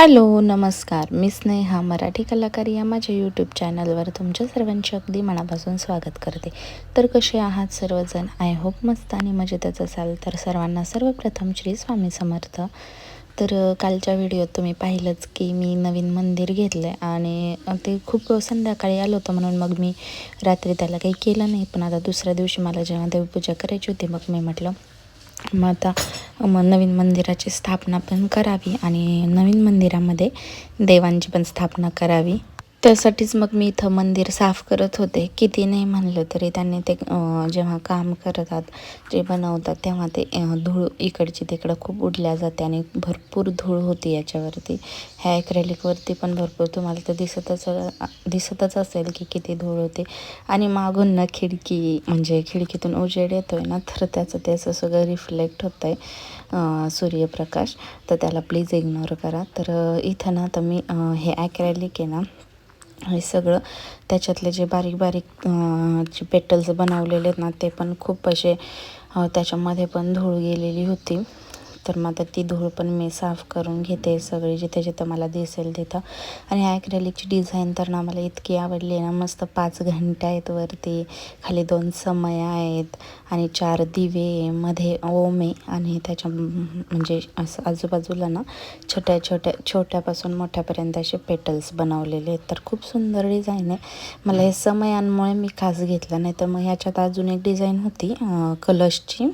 Hello नमस्कार. मी स्नेहा मराठी कलाकार या माझ्या यूट्यूब चॅनलवर तुमच्या सर्वांचे अगदी मनापासून स्वागत करते. तर कसे आहात सर्वजण? आय होप मस्त आणि मजेतच असाल. तर सर्वांना सर्वप्रथम श्री स्वामी समर्थ. तर कालच्या व्हिडिओत तुम्ही पाहिलंच की मी नवीन मंदिर घेतलं आहे आणि ते खूप संध्याकाळी आलं होतं म्हणून मग मी रात्री त्याला काही केलं नाही. पण आता दुसऱ्या दिवशी मला जेव्हा देवपूजा करायची होती मग मी म्हटलं मग आता मग नवीन मंदिराची स्थापना पण करावी आणि नवीन मंदिरामध्ये देवांची पण स्थापना करावी. त्यासाठीच मग मी इथं मंदिर साफ करत होते. किती नाही म्हणलं तरी त्यांनी ते जेव्हा काम करतात जे बनवतात तेव्हा ते धूळ इकडची तिकडं खूप उडल्या जाते आणि भरपूर धूळ होती याच्यावरती. ह्या ॲक्रेलिकवरती पण भरपूर तुम्हाला तर दिसतच दिसतच असेल की किती धूळ होते. आणि मागून ना खिडकी म्हणजे खिडकीतून उजेड येतो आहे ना तर त्याचं ते असं सगळं रिफ्लेक्ट होतं आहे सूर्यप्रकाश. तर त्याला प्लीज इग्नोर करा. तर इथं ना तर मी हे ॲक्रेलिक आहे ना हे सगळं. त्याच्यातले जे बारीक बारीक जे पेटल्स बनवलेले आहेत ना ते पण खूप असे त्याच्यामध्ये पण धूळ गेलेली होती. तर मग आता ती धूळ पण मी साफ करून घेते सगळी जिथे जिथं मला दिसेल तिथं. आणि ॲक्रेलिकची डिझाईन तर ना मला इतकी आवडली आहे ना मस्त पाच घंट्या आहेत वरती खाली दोन समय आहेत आणि चार दिवे मध्ये ओम आहे आणि त्याच्या म्हणजे असं आजूबाजूला ना छोट्या छोट्या छोट्यापासून मोठ्यापर्यंत असे पेटल्स बनवलेले आहेत. तर खूप सुंदर डिझाईन आहे. मला हे समयांमुळे मी खास घेतलं नाही तर मग ह्याच्यात अजून एक डिझाईन होती कलशची.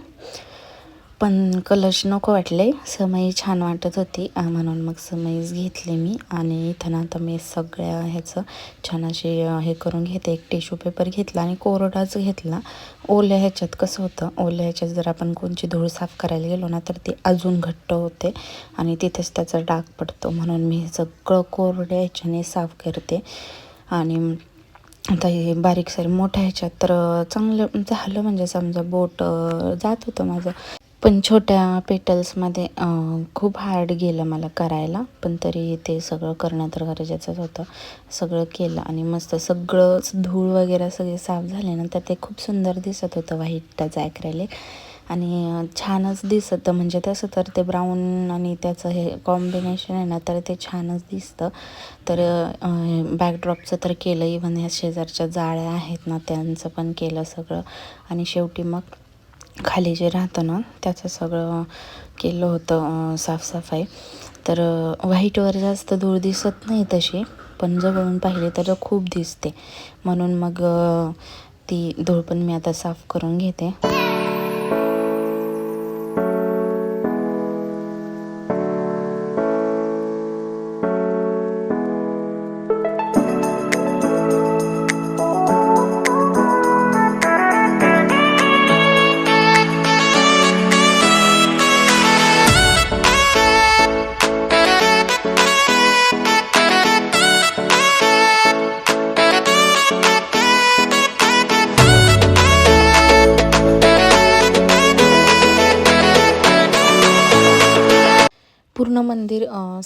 पण कलश नको वाटले. समई छान वाटत होती म्हणून मग समईच घेतली मी. आणि इथं ना आता मी सगळ्या ह्याचं छान असे हे करून घेते. एक टिश्यू पेपर घेतला आणि कोरडाच घेतला. ओल्या ह्याच्यात कसं होतं ओल्या ह्याच्यात जर आपण कोणची धूळ साफ करायला गेलो ना तर ती अजून घट्ट होते आणि तिथेच त्याचा डाग पडतो. म्हणून मी सगळं कोरड्या ह्याच्याने साफ करते. आणि आता हे बारीक सारी मोठ्या ह्याच्यात तर चांगलं झालं. म्हणजे समजा बोट जात होतं माझं. पण छोट्या पेटल्समध्ये खूप हार्ड गेलं मला करायला. पण तरी ते सगळं करणं तर गरजेचंच होतं. सगळं केलं आणि मस्त सगळंच धूळ वगैरे सगळे साफ झाल्यानंतर ते खूप सुंदर दिसत होतं व्हाईट त्याचं ॲक्रेलिक आणि छानच दिसतं. म्हणजे तसं तर ते ब्राऊन आणि त्याचं हे कॉम्बिनेशन आहे ना तर ते छानच दिसतं. तर बॅकड्रॉपचं तर केलं. इव्हन ह्या शेजारच्या जाळ्या आहेत ना त्यांचं पण केलं सगळं. आणि शेवटी मग खाली जे राहतं ना त्याचं सगळं केलं होतं साफसफाई. तर व्हाईटवर जास्त धूळ दिसत नाही तशी पण जवळून पाहिली तर खूप दिसते. म्हणून मग ती धूळ पण मी आता साफ करून घेते.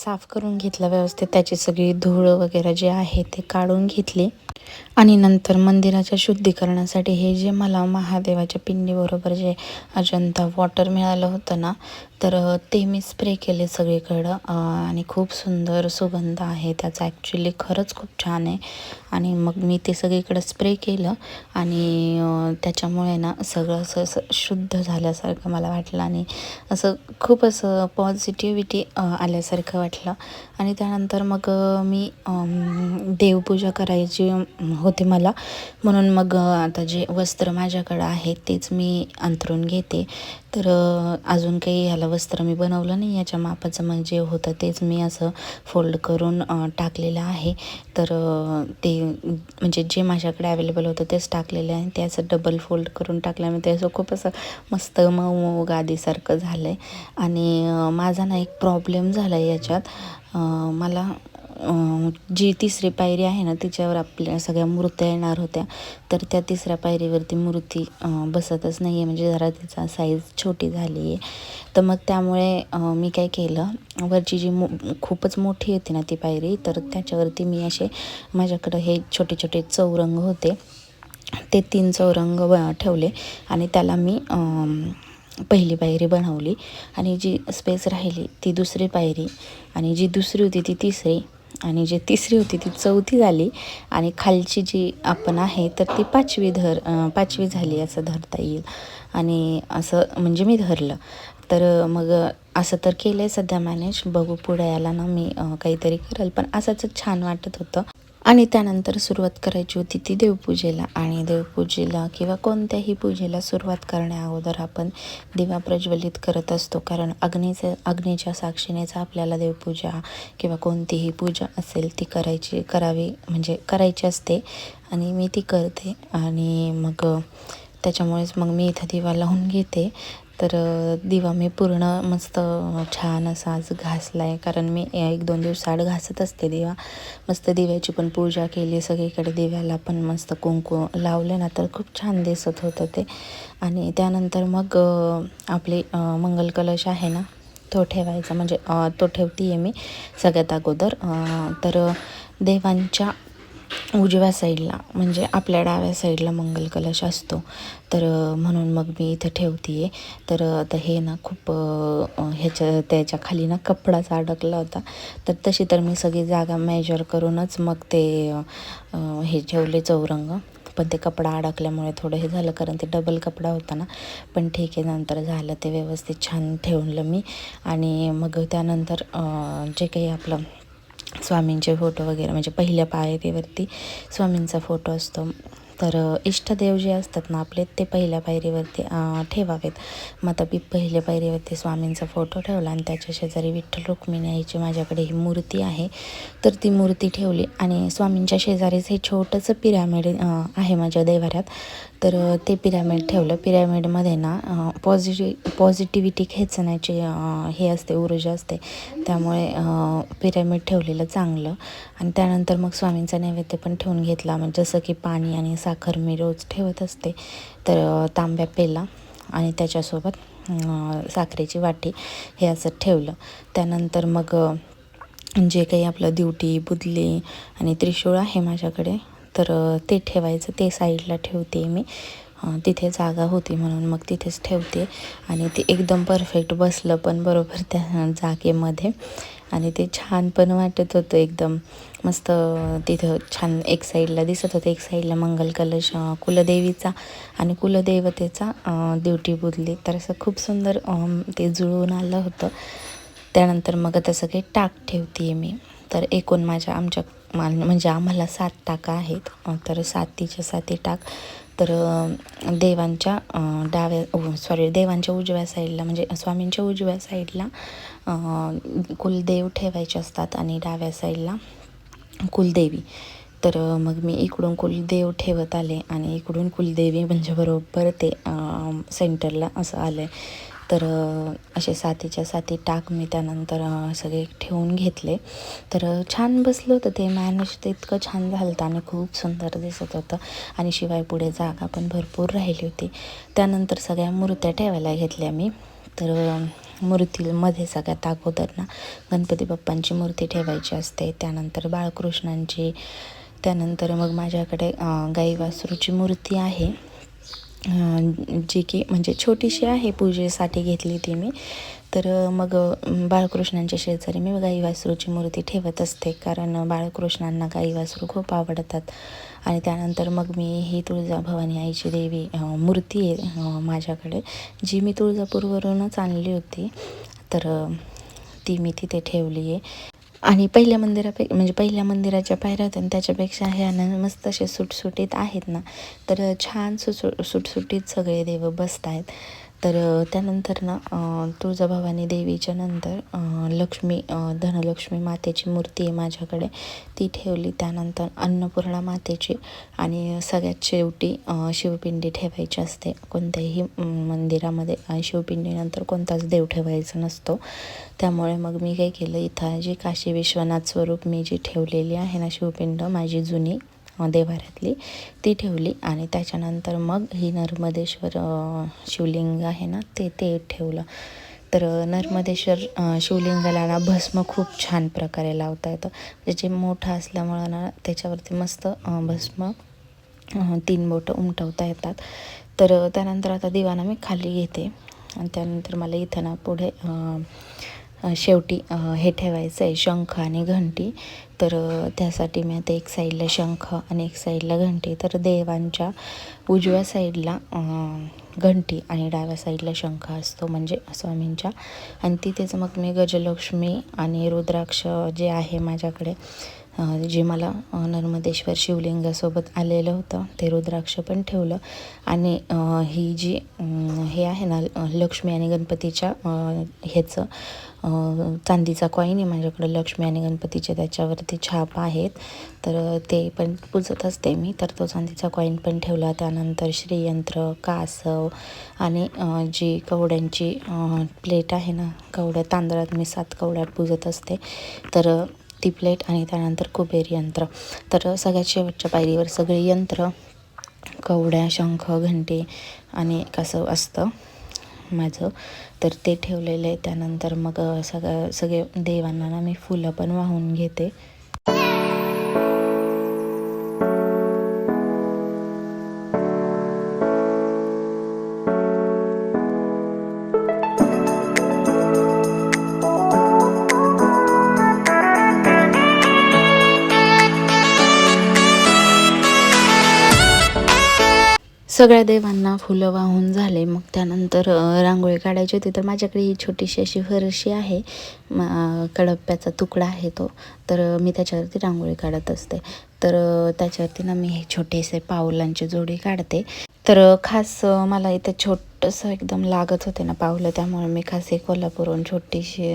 साफ करून घेतला व्यवस्थित. त्याची सगळी धूळ वगैरे जे आहे ते काढून घेतली. आणि नंतर मंदिराच्या शुद्धीकरणासाठी हे जे मला महादेवाच्या पिंडीबरोबर जे अजंता वॉटर मिळालं होतं ना तर ते मी स्प्रे केले सगळीकडं आणि खूप सुंदर सुगंध आहे. त्याचा ॲक्च्युली खरंच खूप छान आहे. आणि मग मी ते सगळीकडं स्प्रे केलं आणि त्याच्यामुळे ना सगळं असं असं शुद्ध झाल्यासारखं मला वाटलं. आणि असं खूप असं पॉझिटिव्हिटी आल्यासारखं वाटलं. आणि त्यानंतर मग मी देवपूजा करायची होती मला. म्हणून मग आता जे वस्त्र माझ्याकडं आहे तेच मी अंथरून घेते. तर अजून काही ह्याला वस्त्र मी बनवलं नाही याच्या मापाचं मग जे होतं तेच मी असं फोल्ड करून टाकलेलं आहे. तर ते म्हणजे जे माझ्याकडे अवेलेबल होतं तेच टाकलेलं आहे. ते असं डबल फोल्ड करून टाकल्यामुळे ते असं खूप असं मस्त मऊ मऊ गादीसारखं झालं आहे आणि माझा ना एक प्रॉब्लेम झाला आहे याच्यात मला जी तिसरी पायरी आहे ना तिच्यावर आपल्या सगळ्या मूर्त्या येणार होत्या. तर त्या तिसऱ्या पायरीवरती मूर्ती बसतच नाही आहे म्हणजे जरा तिचा साईज छोटी झाली आहे तर मग त्यामुळे मी काय केलं वरची जी मो खूपच मोठी होती ना ती पायरी तर त्याच्यावरती मी असे माझ्याकडं हे छोटे छोटे चौरंग होते. ते तीन चौरंग ब- ठेवले आणि त्याला मी पहिली पायरी बनवली. आणि जी स्पेस राहिली ती दुसरी पायरी. आणि जी दुसरी होती ती तिसरी. आणि जी तिसरी होती ती चौथी झाली. आणि खालची जी आपण आहे तर ती पाचवी धर पाचवी झाली असं धरता येईल. आणि असं म्हणजे मी धरलं. तर मग असं तर केलं आहे सध्या मॅनेज बघू पुढे याला ना मी काहीतरी करेल. पण असंच छान वाटत होतं. आणि त्यानंतर सुरुवात करायची होती ती देवपूजेला. आणि देवपूजेला किंवा कोणत्याही पूजेला सुरुवात करण्या अगोदर आपण दिवा प्रज्वलित करत असतो. कारण अग्नीचे अग्नीच्या साक्षीनेच आपल्याला देवपूजा किंवा कोणतीही पूजा असेल ती करायची करावी म्हणजे करायची असते. आणि मी ती करते. आणि मग त्याच्यामुळेच मग मी इथं दिवा लावून घेते. तर दिवा मी पूर्ण मस्त छान असा आज घासला आहे कारण मी एक दोन दिवस आड घासत असते दिवा. मस्त दिव्याची पण पूजा केली. सगळीकडे दिव्याला पण मस्त कुंकू लावले ना तर खूप छान दिसत होतं ते. आणि त्यानंतर मग आपले आपली मंगल कलश आहे ना तो ठेवायचा. म्हणजे तो ठेवते आहे मी सगळ्यात अगोदर. तर देवांच्या उजव्या साईडला म्हणजे आपल्या डाव्या साईडला मंगल कलश असतो. तर म्हणून मग मी इथं ठेवते आहे तर आता हे ना खूप ह्याच्या त्याच्याखाली ना कपडाच अडकला होता. तर तशी तर मी सगळी जागा मेजर करूनच मग ते हे ठेवले चौरंग. पण ते कपडा अडकल्यामुळे थोडं हे झालं कारण ते डबल कपडा होता ना. पण ठीक आहे नंतर झालं ते व्यवस्थित छान ठेवलं मी. आणि मग त्यानंतर जे काही आपलं स्वामींचे फोटो वगैरे म्हणजे पहिल्या पायरीवरती स्वामींचा फोटो असतो. तर इष्टदेव जे असतात ना आपले ते पहिल्या पायरीवरती ठेवावेत. मग आता मी पहिल्या पायरीवरती स्वामींचा फोटो ठेवला आणि त्याच्या शेजारी विठ्ठल रुक्मिणी आईची माझ्याकडे ही मूर्ती आहे. तर ती मूर्ती ठेवली आणि स्वामींच्या शेजारीच हे छोटंसं पिरॅमिड आहे माझ्या देवाऱ्यात तर ते पिरॅमिड ठेवलं. पिरॅमिडमध्ये ना पॉझिटिव्ह पॉझिटिव्हिटी खेचण्याची हे असते ऊर्जा असते. त्यामुळे पिरॅमिड ठेवलेलं चांगलं. आणि त्यानंतर मग स्वामींचा नैवेद्य पण ठेवून घेतला. म्हणजे जसं की पाणी आणि सा साखर मी रोज ठेवत असते. तर तांब्या पेला आणि त्याच्यासोबत साखरेची वाटी हे असं ठेवलं. त्यानंतर मग जे काही आपलं दिवटी बुदली आणि त्रिशूळ आहे माझ्याकडे तर ते ठेवायचं. ते साईडला ठेवते मी. तिथे जागा होती म्हणून मग तिथेच ठेवते. आणि ते एकदम परफेक्ट बसलं पण बरोबर त्या जागेमध्ये. आणि ते छान पण वाटत होतं एकदम. मस्त तिथं छान एक साईडला दिसत होतं एक साईडला मंगल कलश कुलदेवीचा आणि कुलदेवतेचा अ, दिवटी बुदली तर असं खूप सुंदर ते जुळून आलं होतं. त्यानंतर मग आता सगळे टाक ठेवते आहे मी. तर एकूण माझ्या आमच्या मान म्हणजे आम्हाला सात टाका आहेत. तर सातीच्या साती टाक. तर देवांच्या डाव्या सॉरी देवांच्या उजव्या साईडला म्हणजे स्वामींच्या उजव्या साईडला कुलदेव ठेवायचे असतात आणि डाव्या साईडला कुलदेवी. तर मग मी इकडून कुलदेव ठेवत आले आणि इकडून कुलदेवी म्हणजे बरोबर ते सेंटरला असं आलं आहे तर असे साथीच्या साथी टाक मी त्यानंतर सगळे ठेवून घेतले. तर छान बसलं होतं ते मॅनेज. ते इतकं छान झालं होतं आणि खूप सुंदर दिसत होतं. आणि शिवाय पुढे जागा पण भरपूर राहिली होती. त्यानंतर सगळ्या मूर्त्या ठेवायला घेतल्या मी. तर मूर्तीमध्ये सगळ्यात अगोदर ना गणपती बाप्पांची मूर्ती ठेवायची असते. त्यानंतर बाळकृष्णांची. त्यानंतर मग माझ्याकडे गाई वासरूची मूर्ती आहे. जी की म्हणजे छोटीशी आहे पूजेसाठी घेतली ती मी. तर मग बाळकृष्णांच्या शेजारी मी गाई वासरूची मूर्ती ठेवत असते. कारण बाळकृष्णांना गाई वासरू खूप आवडतात. आणि त्यानंतर मग मी ही तुळजाभवानी आईची देवी मूर्ती आहे माझ्याकडे जी मी तुळजापूरवरूनच आणली होती. तर ती मी तिथे ठेवली आहे. आणि पहिल्या मंदिरापै म्हणजे पहिल्या मंदिराच्या पायऱ्या होत्या आणि त्याच्यापेक्षा ह्या मस्त असे सुटसुटीत आहेत ना. तर छान सुसु सुटसुटीत सगळे देव बसत आहेत तर त्यानंतर ना तुळजाभवानी देवीच्या नंतर लक्ष्मी धनलक्ष्मी मातेची मूर्ती आहे माझ्याकडे. ती ठेवली. त्यानंतर अन्नपूर्णा मातेची आणि सगळ्यात शेवटी शिवपिंडी ठेवायची असते. कोणत्याही मंदिरामध्ये शिवपिंडीनंतर कोणताच देव ठेवायचा नसतो. त्यामुळे मग मी काय केलं? इथं जी काशी विश्वनाथ स्वरूप मी जी ठेवलेली आहे ना शिवपिंड माझी जुनी देवाऱ्यातली ती ठेवली आणि त्याच्यानंतर मग ही नर्मदेश्वर शिवलिंग आहे ना ते ते ठेवलं. तर नर्मदेश्वर शिवलिंगाला ना भस्म खूप छान प्रकारे लावता येतं. म्हणजे जे मोठं असल्यामुळं ना त्याच्यावरती मस्त भस्म तीन बोटं उमटवता येतात. तर त्यानंतर आता दिवाना मी खाली घेते. आणि त्यानंतर मला इथं ना पुढे शेवटी हे ठेवायचं आहे शंख आणि घंटी. तर त्यासाठी मी आता एक साईडला शंख आणि एक साईडला घंटी. तर देवांच्या उजव्या साईडला घंटी आणि डाव्या साईडला शंख असतो म्हणजे स्वामींच्या. आणि तिथेच मग मी गजलक्ष्मी आणि रुद्राक्ष जे आहे माझ्याकडे जे मला नर्मदेश्वर शिवलिंगासोबत आलेलं होतं ते रुद्राक्ष पण ठेवलं. आणि ही जी हे आहे ना लक्ष्मी आणि गणपतीच्या ह्याचं चांदीचा कॉईन आहे माझ्याकडे लक्ष्मी आणि गणपतीचे त्याच्यावरती छाप आहेत. तर ते पण पुजत असते मी. तर तो चांदीचा कॉईन पण ठेवला. त्यानंतर श्रीयंत्र कासव आणि जी कवड्यांची प्लेट आहे ना कवड्या तांदळात मी सात कवड्यात पुजत असते. तर ती प्लेट आणि त्यानंतर कुबेर यंत्र. तर सगळ्यात शेवटच्या पायरीवर सगळे यंत्र कवड्या शंख घंटे आणि कसं असतं माझं. तर ते ठेवलेलं आहे. त्यानंतर मग सगळं सगळे देवांना ना मी फुलं पण वाहून घेते. सगळ्या देवांना फुलं वाहून झाले. मग त्यानंतर रांगोळी काढायची होती. तर माझ्याकडे ही छोटीशी अशी फरशी आहे. कडप्प्याचा तुकडा आहे तो. तर मी त्याच्यावरती रांगोळी काढत असते. तर त्याच्यावरती ना मी हे छोटेसे पावलांची जोडी काढते. तर खास मला इथे छोटंसं एकदम लागत होते ना पावलं त्यामुळे मी खास एक कोल्हापूरहून छोटीशी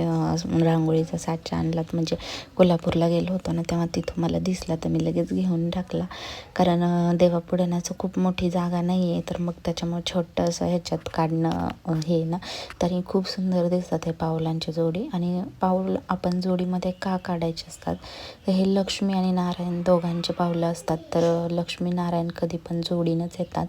रांगोळीचा साचा आणलात. म्हणजे कोल्हापूरला गेलो होतो ना तेव्हा तिथं मला दिसला तर मी लगेच घेऊन टाकला. कारण देवापुढण्याचं देवापुढे खूप मोठी जागा नाही आहे तर मग त्याच्यामुळे छोटंसं ह्याच्यात काढणं हे ना तरी खूप सुंदर दिसतात हे पावलांची जोडी. आणि पाऊल आपण जोडीमध्ये का काढायचे असतात? तर हे लक्ष्मी आणि नारायण दोघांचे पावलं असतात तर लक्ष्मी नारायण कधी पण जोडीनंच येतात.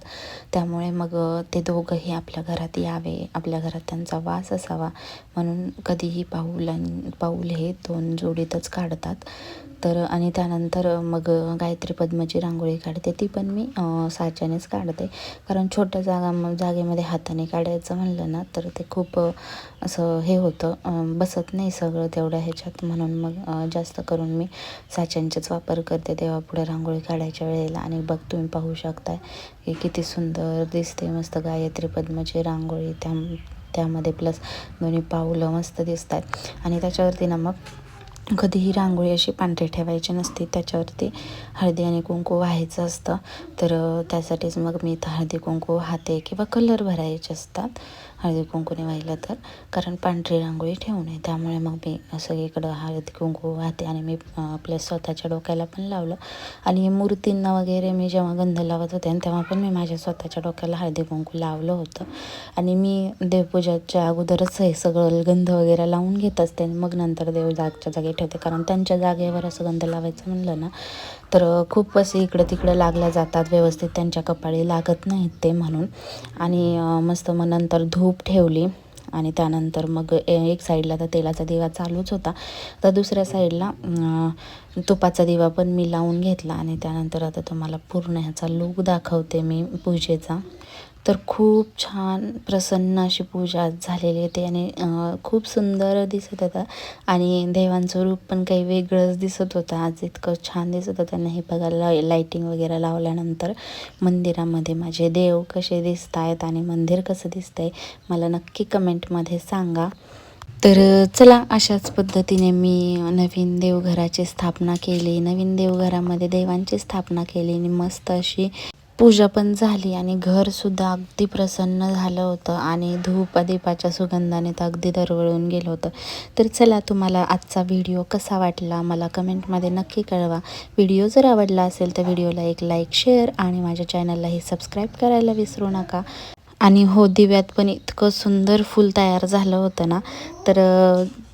त्यामुळे मग ते दोघंही आपल्या घरात यावे आपल्या घरात त्यांचा वास असावा. म्हणून कधीही पाऊलां पाऊल हे दोन जोडीतच काढतात. तर आणि त्यानंतर मग गायत्री पद्माची रांगोळी काढते. ती पण मी साच्यानेच काढते. कारण छोट्या जागा जागेमध्ये हाताने काढायचं म्हणलं ना तर ते खूप असं हे होतं. बसत नाही सगळं तेवढ्या ह्याच्यात. म्हणून मग जास्त करून मी साच्यांचेच वापर करते. देवापुढे रांगोळी काढायच्या वेळेला. आणि बघ तुम्ही पाहू शकताय की किती सुंदर दिसते मस्त गायत्री पद्माची रांगोळी त्या त्यामध्ये प्लस दोन्ही पाऊलं मस्त दिसत आहेत आणि त्याच्यावरती ना मग कधीही रांगोळी अशी पांढरी ठेवायची नसते. त्याच्यावरती हळदी आणि कुंकू व्हायचं असतं. तर त्यासाठीच मग मी इथं हळदी कुंकू वाहते किंवा कलर भरायचे असतात. हळदी कुंकूने वाहिलं तर. कारण पांढरी रांगोळी ठेवू नये. त्यामुळे मग मी सगळीकडं हळदी कुंकू वाहते आणि मी आपल्या स्वतःच्या डोक्याला पण लावलं. आणि मूर्तींना वगैरे मी जेव्हा गंध लावत होते आणि तेव्हा पण मी माझ्या स्वतःच्या डोक्याला हळदी कुंकू लावलं होतं. आणि मी देवपूजाच्या अगोदरच हे सगळं गंध वगैरे लावून घेत असते. आणि मग नंतर देव जागच्या जागी ठेवते. कारण त्यांच्या जागेवर असं गंध लावायचं म्हणलं ना तर खूप असे इकडं तिकडं लागल्या जातात व्यवस्थित. त्यांच्या कपाळी लागत नाहीत ते म्हणून. आणि मस्त मग नंतर धूप ठेवली. आणि त्यानंतर मग ए- एक साईडला तर तेलाचा दिवा चालूच होता. तर दुसऱ्या साईडला तुपाचा दिवा पण मी लावून घेतला. आणि त्यानंतर आता तुम्हाला पूर्ण ह्याचा लूक दाखवते मी पूजेचा. तर खूप छान प्रसन्न अशी पूजा झालेली होती आणि खूप सुंदर दिसत होता आणि देवांचं रूप पण काही वेगळंच दिसत होतं. आज इतकं छान दिसत होतं ना हे बघायला लाईटिंग वगैरे लावल्यानंतर मंदिरामध्ये माझे देव कसे दिसत आहेत आणि मंदिर कसं दिसतंय मला नक्की कमेंटमध्ये सांगा. तर चला अशाच पद्धतीने मी नवीन देवघराची स्थापना केली. नवीन देवघरामध्ये देवांची स्थापना केली आणि मस्त अशी पूजा पण झाली आणि घरसुद्धा अगदी प्रसन्न झालं होतं आणि धूप दीपाच्या सुगंधाने तर अगदी दरवळून गेलं होतं. तर चला तुम्हाला आजचा व्हिडिओ कसा वाटला मला कमेंटमध्ये नक्की कळवा. व्हिडिओ जर आवडला असेल तर व्हिडिओला एक लाईक शेअर आणि माझ्या चॅनललाही सबस्क्राईब करायला विसरू नका. आणि हो दिव्यात पण इतकं सुंदर फूल तयार झालं होतं ना तर